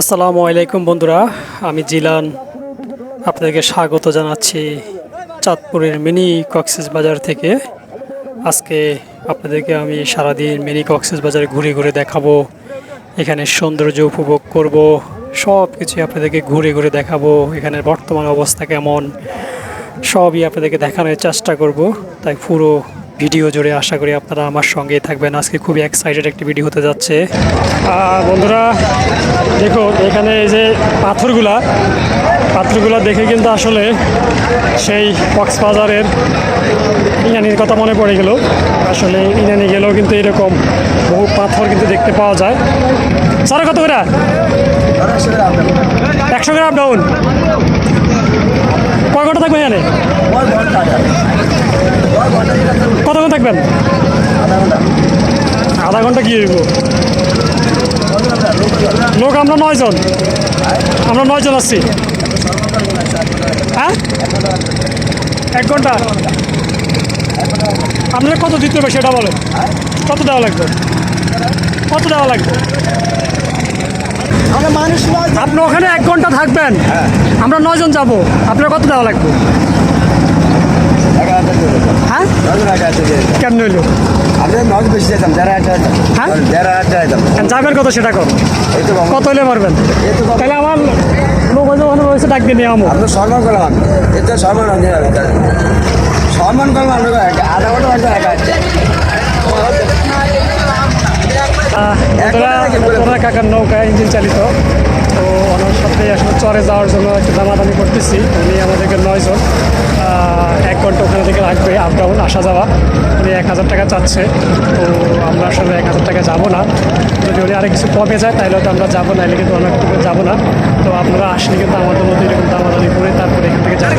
আসসালামু আলাইকুম বন্ধুরা, আমি জিলান। আপনাদেরকে স্বাগত জানাচ্ছি চাঁদপুরের মিনি কক্সেস বাজার থেকে। আজকে আপনাদেরকে আমি সারাদিন মিনি কক্সেস বাজারে ঘুরে ঘুরে দেখাবো। এখানে সৌন্দর্য উপভোগ করব সব কিছুই আপনাদেরকে ঘুরে ঘুরে দেখাবো। এখানের বর্তমান অবস্থা কেমন, সবই আপনাদেরকে দেখানোর চেষ্টা করব। তাই পুরো ভিডিও জুড়ে আশা করি আপনারা আমার সঙ্গেই থাকবেন। আজকে খুবই এক্সাইটেড একটি ভিডিও হতে যাচ্ছে। বন্ধুরা, দেখুন, এখানে এই যে পাথরগুলা পাথরগুলা দেখে কিন্তু আসলে সেই কক্সবাজারের ইনানির কথা মনে পড়ে গেল। আসলে ইনানি গেলেও কিন্তু এরকম বহু পাথর কিন্তু দেখতে পাওয়া যায়। সারা কত করে? একশো গ্রাম ডাউন কয় ঘণ্টা থাকবেন এখানে? কতক্ষণ থাকবেন? আধা ঘণ্টা কি হইব? লোক, আমরা নয়জন আমরা নয়জন আসছি হ্যাঁ? এক ঘণ্টা? আপনার কত দিতে হবে সেটা বলেন। কত দেওয়া লাগবে? কত দেওয়া লাগবে? মানুষ নয়। আপনি ওখানে এক ঘণ্টা থাকবেন। আমরা নয়জন যাব। আপনার কত দেওয়া লাগবে? হ্যাঁ? কেমন হইল? হ্যাঁ? যাবেন কত সেটা কর। কত। তাহলে আমার লোক ওখানে রয়েছে নিয়ে সম্মান এতে সম্মান সম্মান করলাম আধা ঘণ্টা হয়তো একা আছে ওনার কাকার নৌকা ইঞ্জিন চালিত। তো ওনার সাথে আসলে চরে যাওয়ার জন্য একটু দামাদামি করতেছি। উনি আমাদেরকে নয়জন এক ঘণ্টা ওখানে থেকে লাগবে আপ ডাউন আসা যাওয়া। উনি এক হাজার টাকা চাচ্ছে। তো আমরা আসলে এক হাজার টাকা যাব না। যদি উনি আরেক কিছু কমে যায়, তাহলে তো আমরা যাব না এলে কিন্তু আমরা একটু যাব না। তো আপনারা আসলে কিন্তু আমাদের মধ্যে এরকম দামাদামি করে তারপরে এখান থেকে যাবেন।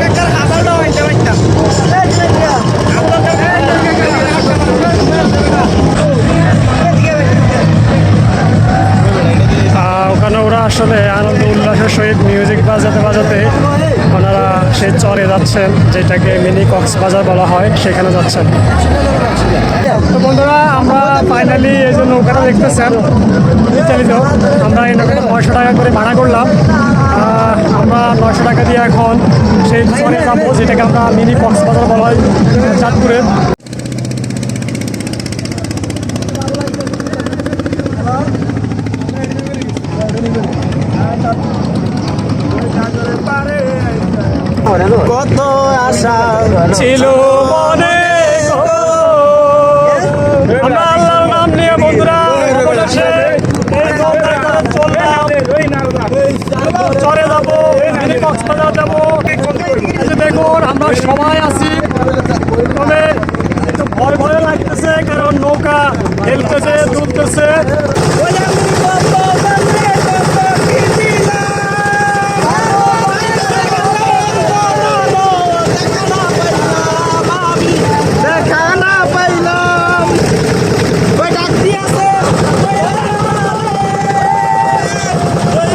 ওরা আসলে আনন্দ, উল্লাসের সহিত মিউজিক বাজাতে বাজাতে ওনারা সেই চরে যাচ্ছেন, যেটাকে মিনি কক্সবাজার বলা হয়, সেখানে যাচ্ছেন। তো বন্ধুরা, আমরা ফাইনালি এই যে নৌকাটা দেখতেছেন চালিত আমরা এই নৌকাটা নয়শো টাকা করে ভাড়া করলাম। আমরা নয়শো টাকা দিয়ে এখন সেই চরে যাব, যেটাকে আমরা মিনি কক্সবাজার বলা হয় চাঁদপুরের কত আশা ছিল মনে আমরা আল্লাহর নাম নিয়ে বন্ধুরা অবশেষে এই নৌকায় করে চললাম। চরে যাব কক্সবাজার যাব। দেখুন আমরা সবাই আছি। তবে একটু ভয় ভয় লাগতেছে কারণ নৌকা খেলতেছে দুলতেছে দেখা না পাইলাম ওই ডাক দিয়েছে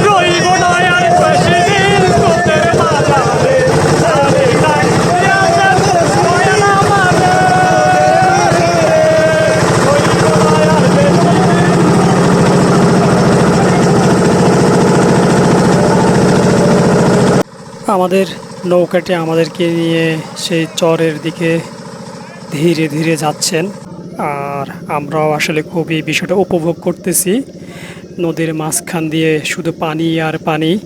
রইব না আর বেশি দিন তোদের মাঝারে। জানি ডাক দিয়াছে, শোনে না মানে। রইব না আর বেশি দিন। আমাদের নৌকাটি আমাদেরকে নিয়ে সেই চরের দিকে ধীরে ধীরে যাচ্ছেন। আর আমরাও আসলে খুবই বিষয়টা উপভোগ করতেছি। নদীর মাঝখান দিয়ে শুধু পানি আর পানি।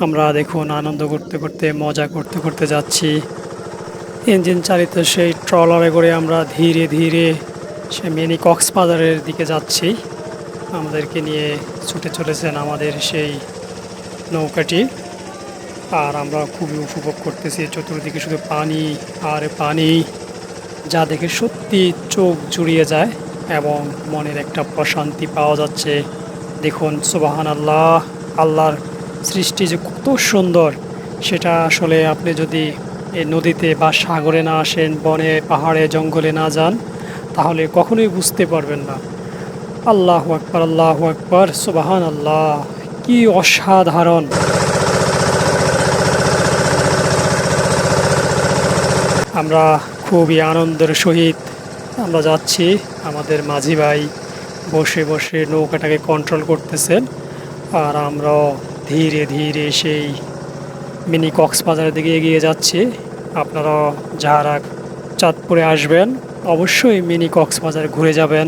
আমরা দেখুন আনন্দ করতে করতে, মজা করতে করতে যাচ্ছি। ইঞ্জিন চালিত সেই ট্রলারে করে আমরা ধীরে ধীরে সে মিনি কক্সবাজারের দিকে যাচ্ছি। আমাদেরকে নিয়ে ছুটে চলেছেন আমাদের সেই নৌকাটি। আর আমরা খুবই উপভোগ করতেছি চতুর্দিকে শুধু পানি আর পানি, যা দেখে সত্যি চোখ জুড়িয়ে যায় এবং মনের একটা প্রশান্তি পাওয়া যাচ্ছে। দেখুন সুবাহান আল্লাহ আল্লাহর সৃষ্টি যে কত সুন্দর, সেটা আসলে আপনি যদি এই নদীতে বা সাগরে না আসেন, বনে, পাহাড়ে, জঙ্গলে না যান, তাহলে কখনোই বুঝতে পারবেন না। আল্লাহ আকবর আল্লাহ আকবর সুবাহান আল্লাহ কি অসাধারণ। আমরা খুবই আনন্দের সহিত আমরা যাচ্ছি। আমাদের মাঝি ভাই বসে বসে নৌকাটাকে কন্ট্রোল করতেছেন আর আমরা ধীরে ধীরে সেই মিনি কক্সবাজারের দিকে এগিয়ে যাচ্ছি। আপনারা যারা চাঁদপুরে আসবেন, অবশ্যই মিনি কক্সবাজার ঘুরে যাবেন।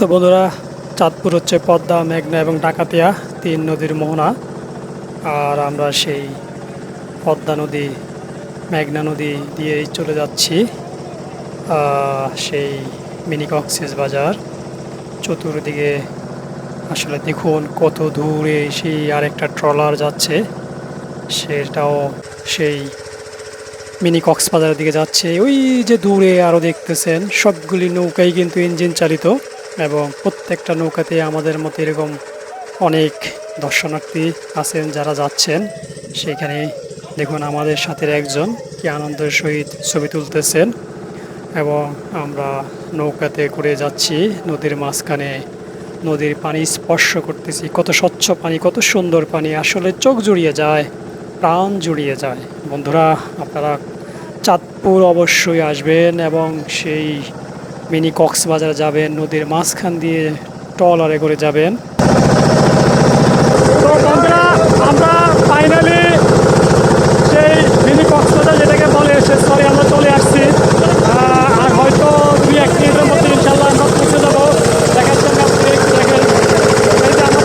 তো বন্ধুরা, চাঁদপুর হচ্ছে পদ্মা, মেঘনা এবং ডাকাতিয়া, তিন নদীর মোহনা। আর আমরা সেই পদ্মা নদী, মেঘনা নদী দিয়েই চলে যাচ্ছি সেই মিনি কক্সেস বাজার। চতুর্দিকে আসলে দেখুন কত দূরে সেই আরেকটা ট্রলার যাচ্ছে, সেটাও সেই মিনি কক্সবাজারের দিকে যাচ্ছে। ওই যে দূরে আরও দেখতেছেন, সবগুলি নৌকাই কিন্তু ইঞ্জিন চালিত। এবং প্রত্যেকটা নৌকাতে আমাদের মতো এরকম অনেক দর্শনার্থী আছেন যারা যাচ্ছেন। সেখানে দেখুন আমাদের সাথে একজন কি আনন্দের সহিত ছবি তুলতেছেন এবং আমরা নৌকাতে করে যাচ্ছি, নদীর মাঝখানে নদীর পানি স্পর্শ করতেছি। কত স্বচ্ছ পানি, কত সুন্দর পানি, আসলে চোখ জুড়িয়ে যায়, প্রাণ জুড়িয়ে যায়। বন্ধুরা, আপনারা চাঁদপুর অবশ্যই আসবেন এবং সেই মিনি কক্সবাজার যাবেন নদীর মাঝখান দিয়ে ট্রলারে করে যাবেন। আমরা ফাইনালি সেই মিনি কক্সবাজার যেটাকে বলে সে স্তরে আমরা চলে আসছি আহ, আর হয়তো দুই এক মিনিটের মধ্যে ইনশাল্লাহ আমরা পৌঁছে যাব দেখার জন্য আপনি একটু দেখেন এই যে আমার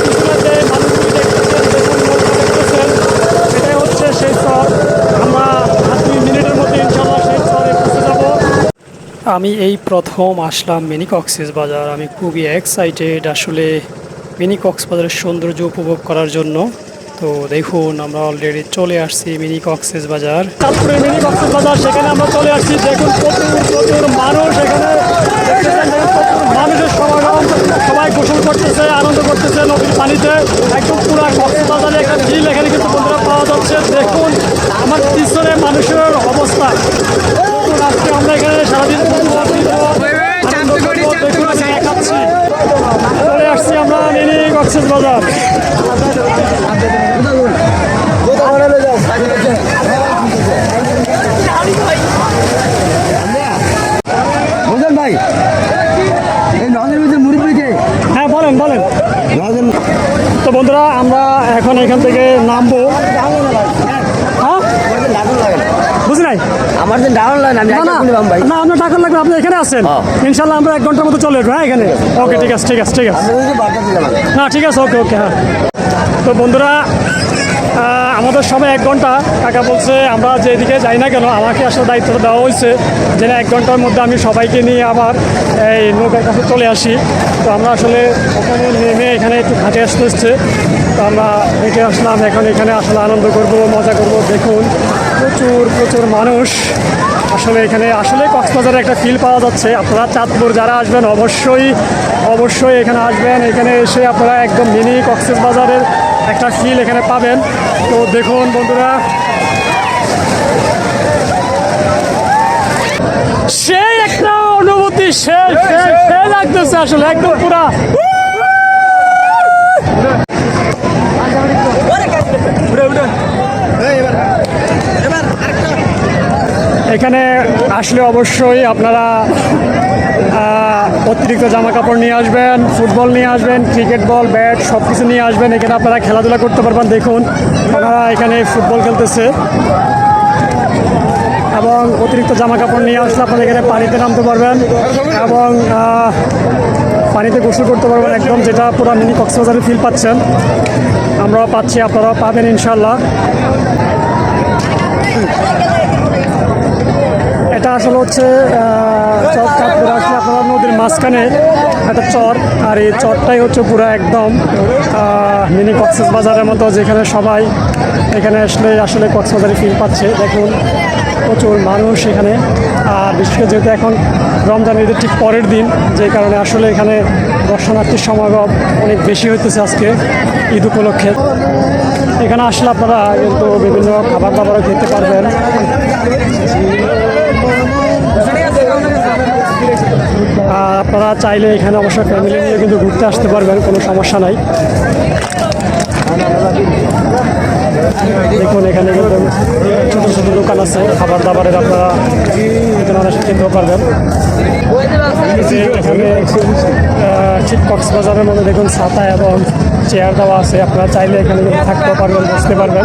পিছনে যে মানুষগুলি দেখতেছেন দেখুন নৌকা দেখতেছেন এটাই হচ্ছে সেই স্তর আমরা আর দুই মিনিটের মধ্যে ইনশাল্লাহ সেই স্তরে পৌঁছে যাব আমি এই প্রথম আসলাম মিনি কক্সেস বাজার। আমি খুবই এক্সাইটেড আসলে মিনি কক্সবাজারের সৌন্দর্য উপভোগ করার জন্য। তো দেখুন, আমরা অলরেডি চলে আসছি মিনি কক্সেস বাজার। তারপরে মিনি কক্সেস বাজার, সেখানে আমরা চলে আসছি। দেখুন, প্রচুর প্রচুর মানুষ এখানে। মানুষের সমাগম। সবাই গোসল করতেছে, আনন্দ করতেছে নদীর পানিতে। একদম পুরা কক্সবাজারে একটা ঝিল এখানে কিন্তু বন্ধুরা পাওয়া যাচ্ছে। দেখুন, আমার পিছনে মানুষের অবস্থা। এখানে সারাদিন। চলে আসছি আমরা মিনি কক্সেস বাজার। ভাই এই নদের ভিতরে মুরব্বীকে হ্যাঁ বলেন বলেন। তো বন্ধুরা আমরা এখন এখান থেকে নামবো। হ্যাঁ। না। বুঝি নাই? আমার তো ডাউন লাগে না আমি না ভাই। না আপনার টাকা লাগবে আপনি এখানে আছেন। হ্যাঁ। ইনশাল্লাহ আমরা এক ঘণ্টার মতো চলে হ্যাঁ এখানে? ওকে ঠিক আছে ঠিক আছে ঠিক আছে। না ঠিক আছে ওকে ওকে হ্যাঁ। তো বন্ধুরা আমাদের সময় এক ঘণ্টা কাকা বলছে আমরা যেদিকে যাই না কেন আমাকে আসলে দায়িত্ব দেওয়া হয়েছে যে না এক ঘণ্টার মধ্যে আমি সবাইকে নিয়ে আবার এই নৌকার কাছে চলে আসি। তো আমরা আসলে ওখানে নেমে এখানে একটু ঘাটে আসতে হচ্ছে তো আমরা হেঁটে আসলাম এখন এখানে আসলে আনন্দ করব মজা করব দেখুন। প্রচুর মানুষ। আসলে এখানে আসলে কক্সবাজারে একটা ফিল পাওয়া যাচ্ছে। আপনারা চাঁদপুর যারা আসবেন অবশ্যই অবশ্যই এখানে আসবেন। এখানে এসে আপনারা একদম মিনি কক্সেস বাজারের একটা ফিল এখানে পাবেন। তো দেখুন বন্ধুরা। সেই একটা অনুভূতি সে সে সে লাগতেছে আসলে একদম পুরা। এখানে আসলে অবশ্যই আপনারা অতিরিক্ত জামা কাপড় নিয়ে আসবেন, ফুটবল নিয়ে আসবেন, ক্রিকেট বল, ব্যাট সব কিছু নিয়ে আসবেন। এখানে আপনারা খেলাধুলা করতে পারবেন, দেখুন। আপনারা এখানে ফুটবল খেলতেছে। এবং অতিরিক্ত জামা কাপড় নিয়ে আসলে আপনারা এখানে পানিতে নামতে পারবেন এবং পানিতে গোসল করতে পারবেন একদম, যেটা পুরো মিনি কক্সবাজারে ফিল পাচ্ছেন। আমরাও পাচ্ছি, আপনারাও পাবেন ইনশাল্লাহ এটা আসলে হচ্ছে চর চাঁদপুর আসলে আপনারা নদীর মাঝখানে একটা চর, আর এই চরটাই হচ্ছে পুরো একদম মিনি কক্সেস বাজারের মতো, যেখানে সবাই এখানে আসলে আসলে কক্সবাজারে ফিল পাচ্ছে। দেখুন, প্রচুর মানুষ এখানে, আর বিশেষ করে যেহেতু এখন রমজান ঈদের ঠিক পরের দিন, যে কারণে আসলে এখানে দর্শনার্থীর সমাগম অনেক বেশি হইতেছে আজকে ঈদ উপলক্ষে। এখানে আসলে আপনারা কিন্তু বিভিন্ন খাবার দাবারও খেতে পারবেন। আপনারা চাইলে এখানে অবশ্যই ফ্যামিলি নিয়ে কিন্তু ঘুরতে আসতে পারবেন, কোনো সমস্যা নাই। দেখুন, এখানে কিন্তু ছোটো ছোটো দোকান আছে, খাবার দাবারের আপনারা এখানে অনেক কিনতেও পারবেন। ঠিক কক্সবাজারের মধ্যে দেখুন, ছাতা এবং চেয়ার দেওয়া আছে, আপনারা চাইলে এখানে থাকতে পারবেন, বসতে পারবেন।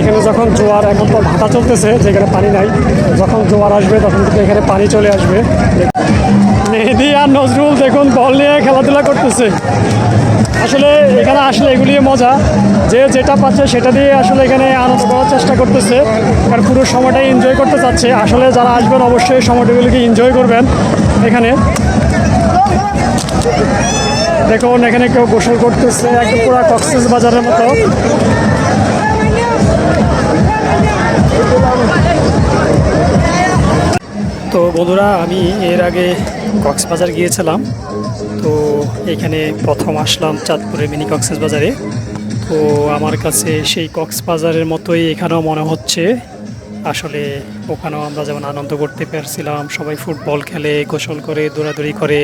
এখানে যখন জোয়ার এখন তো ভাটা চলতেছে, যেখানে পানি নাই, যখন জোয়ার আসবে তখন কিন্তু এখানে পানি চলে আসবে। মেহেদি আর নজরুল দেখুন, বল নিয়ে খেলাধুলা করতেছে। আসলে এখানে আসলে এগুলি মজা, যে যেটা পাচ্ছে সেটা দিয়ে আসলে এখানে আনন্দ করার চেষ্টা করতেছে। আর পুরো সময়টাই এনজয় করতে চাচ্ছে। আসলে যারা আসবেন অবশ্যই সময়টাগুলিকে এনজয় করবেন এখানে। দেখুন, এখানে কেউ গোসল করতেছে, একদম পুরো কক্সেস বাজারের মতো। তো বন্ধুরা, আমি এর আগে কক্সবাজার গিয়েছিলাম। তো এখানে প্রথম আসলাম চাঁদপুরের মিনি কক্সেস বাজারে তো আমার কাছে সেই কক্সবাজারের মতোই এখানেও মনে হচ্ছে। আসলে ওখানেও আমরা যেমন আনন্দ করতে পারছিলাম, সবাই ফুটবল খেলে, গোসল করে, দৌড়াদৌড়ি করে,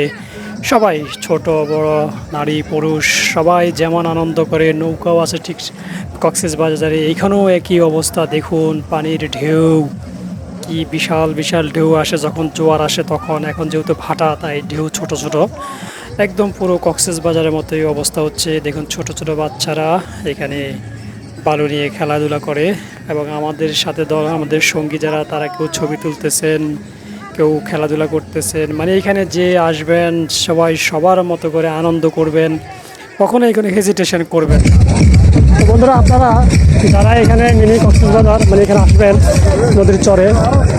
সবাই ছোট, বড়, নারী, পুরুষ, সবাই যেমন আনন্দ করে, নৌকাও আছে ঠিক কক্সেস বাজারে এইখানেও একই অবস্থা, দেখুন পানির ঢেউ। কি বিশাল বিশাল ঢেউ আসে যখন জোয়ার আসে তখন। এখন যেহেতু ভাটা, তাই ঢেউ ছোট ছোট। একদম পুরো কক্সেস বাজারের মতোই অবস্থা হচ্ছে। দেখুন, ছোট ছোট বাচ্চারা এখানে বালু নিয়ে খেলাধুলা করে এবং আমাদের সাথে দল, আমাদের সঙ্গী যারা, তারা কেউ ছবি তুলতেছেন, কেউ খেলাধুলা করতেছেন। মানে এখানে যে আসবেন, সবাই সবার মতো করে আনন্দ করবেন। কখনো এখানে হেজিটেশন করবেন না। বন্ধুরা, আপনারা যারা এখানে মিনি কক্সবাজার মানে এখানে আসবেন নদীর চরে,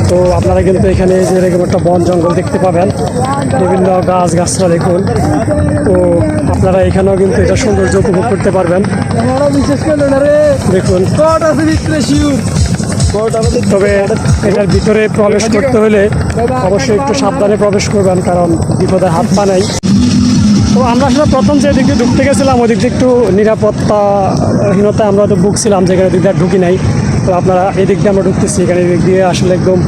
তো আপনারা কিন্তু এখানে যে এরকম একটা বন জঙ্গল দেখতে পাবেন। বিভিন্ন গাছ গাছরা দেখুন। তো আপনারা এখানেও কিন্তু এটা সৌন্দর্য উপভোগ করতে পারবেন। দেখুন। তবে এটার ভিতরে প্রবেশ করতে হলে অবশ্যই একটু সাবধানে প্রবেশ করবেন, কারণ বিপদে হাত পা নাই। তো আমরা আসলে প্রথম যে দিক দিয়ে ঢুকতে গেছিলাম, ওই দিক দিয়ে একটু নিরাপত্তাহীনতায় আমরা তো ভুগছিলাম, যেখানে দিক দিয়ে ঢুকি নাই। তো আপনারা এই দিক দিয়ে আমরা ঢুকতেছি, এখানে এই দিক দিয়ে আসলে একদম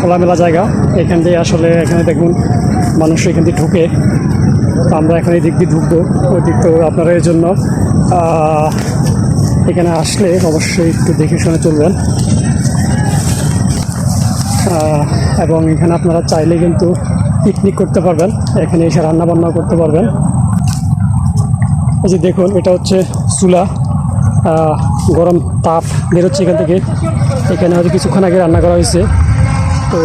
খোলামেলা জায়গা। এখান দিয়ে আসলে এখানে দেখুন, মানুষ এখান দিয়ে ঢুকে। তো আমরা এখন এই দিক দিয়ে ঢুকবো, ওই দিক তো আপনারা এর জন্য এখানে আসলে অবশ্যই একটু দেখে শুনে চলবেন। এবং এখানে আপনারা চাইলে কিন্তু পিকনিক করতে পারবেন, এখানে এসে রান্না বান্নাও করতে পারবেন। এই যে দেখুন, এটা হচ্ছে চুলা গরম তাপ বেরোচ্ছে এখান থেকে। এখানে হয়তো কিছুক্ষণ আগে রান্না করা হয়েছে। তো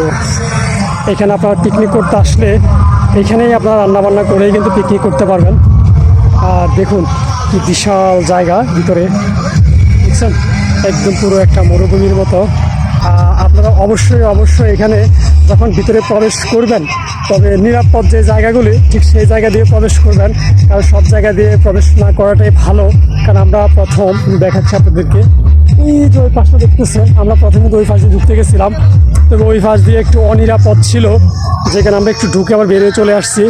এখানে আপনারা পিকনিক করতে আসলে এখানেই আপনারা রান্না বান্না করেই কিন্তু পিকনিক করতে পারবেন। আর দেখুন, কি বিশাল জায়গা ভিতরে। দেখছেন? একদম পুরো একটা মরুভূমির মতো। আপনারা অবশ্যই অবশ্যই এখানে যখন ভিতরে প্রবেশ করবেন তবে নিরাপদ যে জায়গাগুলি, ঠিক সেই জায়গা দিয়ে প্রবেশ করবেন। কারণ সব জায়গা দিয়ে প্রবেশ না করাটাই ভালো। কারণ আমরা প্রথম দেখাচ্ছি আপনাদেরকে। এই যে ওই পাশটা দেখতেছেন, আমরা প্রথমে ওই পাশে ঢুকতে গেছিলাম। তবে ওই পাশ দিয়ে একটু অনিরাপদ ছিল। যেখানে আমরা একটু ঢুকে আবার বেরিয়ে চলে আসছি।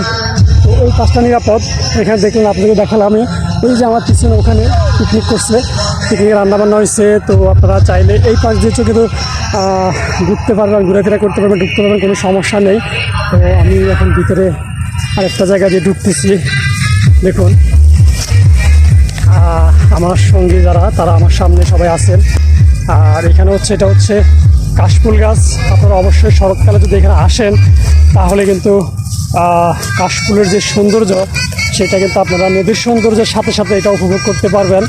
তো ওই পাশটা নিরাপদ। এখানে দেখলেন আপনাকে দেখালাম আমি। ওই যে আমার পিছনে ওখানে পিকনিক করছে। পিকনিকে রান্নাবান্না হয়েছে। তো আপনারা চাইলে এই পাশ দিয়ে চোখে তো ঘুরতে পারবেন, ঘোরাফেরা করতে পারবেন, ঢুকতে পারবেন, কোনো সমস্যা নেই। তো আমি এখন ভিতরে আরেকটা জায়গা দিয়ে ঢুকতেছি। দেখুন আমার সঙ্গী যারা, তারা আমার সামনে সবাই আছেন। আর এখানে হচ্ছে, এটা হচ্ছে কাশফুল গাছ। আপনারা অবশ্যই শরৎকালে যদি এখানে আসেন, তাহলে কিন্তু কাশফুলের যে সৌন্দর্য, সেটা কিন্তু আপনারা নদীর সৌন্দর্যের সাথে সাথে এটা উপভোগ করতে পারবেন।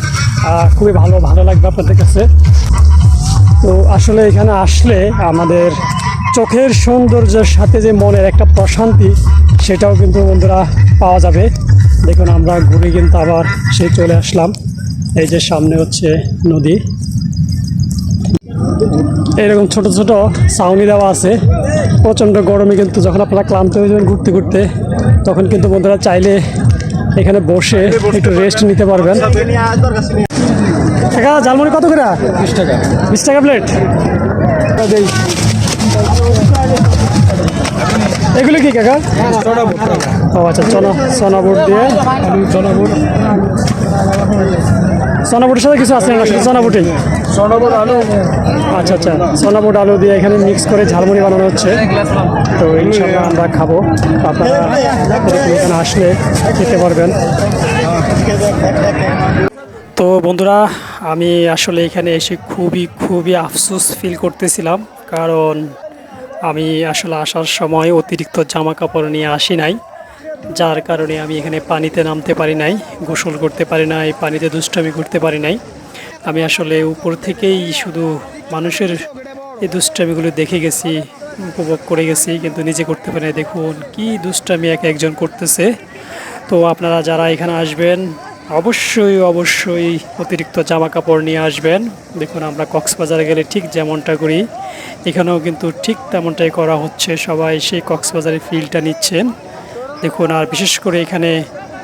খুবই ভালো ভালো লাগবে আপনাদের কাছে। তো আসলে এখানে আসলে আমাদের চোখের সৌন্দর্যের সাথে যে মনের একটা প্রশান্তি সেটাও কিন্তু বন্ধুরা পাওয়া যাবে। দেখুন আমরা ঘুরে কিন্তু আবার সেই চলে আসলাম। এই যে সামনে হচ্ছে নদী। এরকম ছোট ছোট ছাউনি দেওয়া আছে। প্রচণ্ড গরমে কিন্তু যখন আপনারা ক্লান্ত হয়ে যাবেন ঘুরতে ঘুরতে তখন কিন্তু বন্ধুরা চাইলে এখানে বসে একটু রেস্ট নিতে পারবেন। কাকা জালমুড়ি কত করে? বিশ টাকা। বিশ টাকা প্লেট দেই এগুলো কি কাকা? ও আচ্ছা চনা চনা বুট দিয়ে। চনা বুট সাথে কিছু আছে না? শুধু আলু আচ্ছা আচ্ছা। সোনাবোট আলু দিয়ে এখানে মিক্স করে ঝালমুড়ি বানানো হচ্ছে। তো ইনশাল্লাহ আমরা খাব। আপনারা এখানে আসলে খেতে পারবেন। তো বন্ধুরা, আমি আসলে এখানে এসে খুবই খুবই আফসোস ফিল করতেছিলাম। কারণ আমি আসলে আসার সময় অতিরিক্ত জামা কাপড় নিয়ে আসি নাই, যার কারণে আমি এখানে পানিতে নামতে পারি নাই, গোসল করতে পারি নাই, পানিতে দুষ্টামি করতে পারি নাই। আমি আসলে উপর থেকেই শুধু মানুষের এই দুষ্টামিগুলো দেখে গেছি, উপভোগ করে গেছি, কিন্তু নিজে করতে পারি দেখুন, কি দুষ্টামি এক একজন করতেছে। তো আপনারা যারা এখানে আসবেন অবশ্যই অবশ্যই অতিরিক্ত জামা কাপড় নিয়ে আসবেন। দেখুন, আমরা কক্সবাজারে গেলে ঠিক যেমনটা করি, এখানেও কিন্তু ঠিক তেমনটাই করা হচ্ছে। সবাই সেই কক্সবাজারের ফিলটা নিচ্ছেন। দেখুন, আর বিশেষ করে এখানে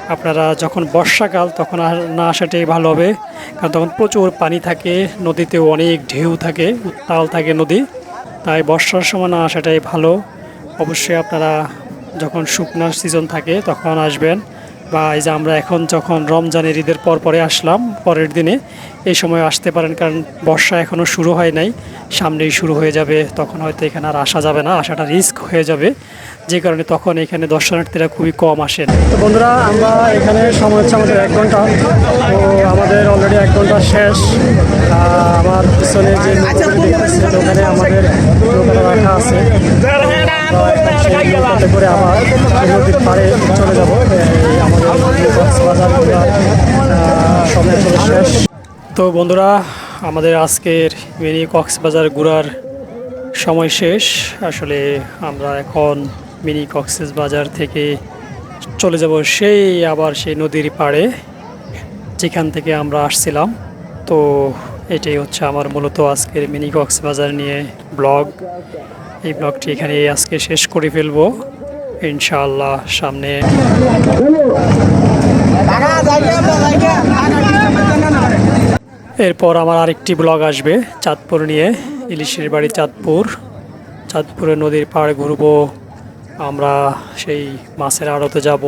আপনারা যখন বর্ষাকাল, তখন আর না আসাটাই ভালো হবে। কারণ তখন প্রচুর পানি থাকে, নদীতেও অনেক ঢেউ থাকে, উত্তাল থাকে নদী। তাই বর্ষার সময় না আসাটাই ভালো। অবশ্যই আপনারা যখন শুকনার সিজন থাকে, তখন আসবেন। বা এই যে আমরা এখন যখন রমজানের ঈদের পর পরে আসলাম পরের দিনে এই সময় আসতে পারেন কারণ বর্ষা এখনও শুরু হয় নাই সামনেই শুরু হয়ে যাবে তখন হয়তো এখানে আর আসা যাবে না আসাটা রিস্ক হয়ে যাবে যে কারণে তখন এখানে দর্শনার্থীরা খুবই কম আসেন। তো বন্ধুরা আমরা এখানে সময় হচ্ছে আমাদের এক ঘণ্টা তো আমাদের অলরেডি এক ঘণ্টা শেষ আমার পিছনে যে ওখানে আমাদের রাখা আছে। তো বন্ধুরা, আমাদের আজকের মিনি কক্সবাজার ঘোরার সময় শেষ। আসলে আমরা এখন মিনি কক্সেস বাজার থেকে চলে যাব সেই আবার সেই নদীর পাড়ে, যেখান থেকে আমরা আসছিলাম। তো এটাই হচ্ছে আমার মূলত আজকের মিনি কক্সবাজার নিয়ে ব্লগ। এই ব্লগটি এখানে আজকে শেষ করে ফেলব। ইনশাআল্লাহ সামনে এরপর আমার আরেকটি ব্লগ আসবে চাঁদপুর নিয়ে, ইলিশের বাড়ি চাঁদপুর। চাঁদপুরে নদীর পাড়ে ঘুরবো, আমরা সেই মাছের আড়তে যাব,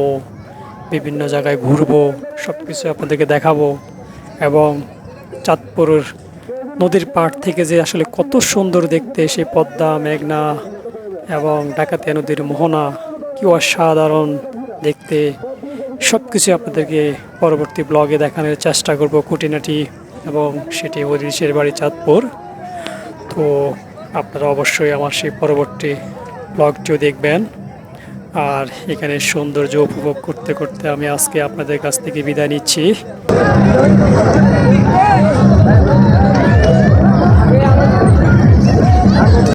বিভিন্ন জায়গায় ঘুরবো সব কিছু আপনাদেরকে দেখাবো এবং চাঁদপুরের নদীর পাড় থেকে যে আসলে কত সুন্দর দেখতে সেই পদ্মা, মেঘনা এবং ডাকাতিয়া নদীর মোহনা, কি অসাধারণ দেখতে। সব কিছু আপনাদেরকে পরবর্তী ব্লগে দেখানোর চেষ্টা করব খুঁটিনাটি এবং সেটি ওদিশের বাড়ি চাঁদপুর। তো আপনারা অবশ্যই আমার সেই পরবর্তী ব্লগটিও দেখবেন। আর এখানে সৌন্দর্য উপভোগ করতে করতে আমি আজকে আপনাদের কাছ থেকে বিদায় নিচ্ছি।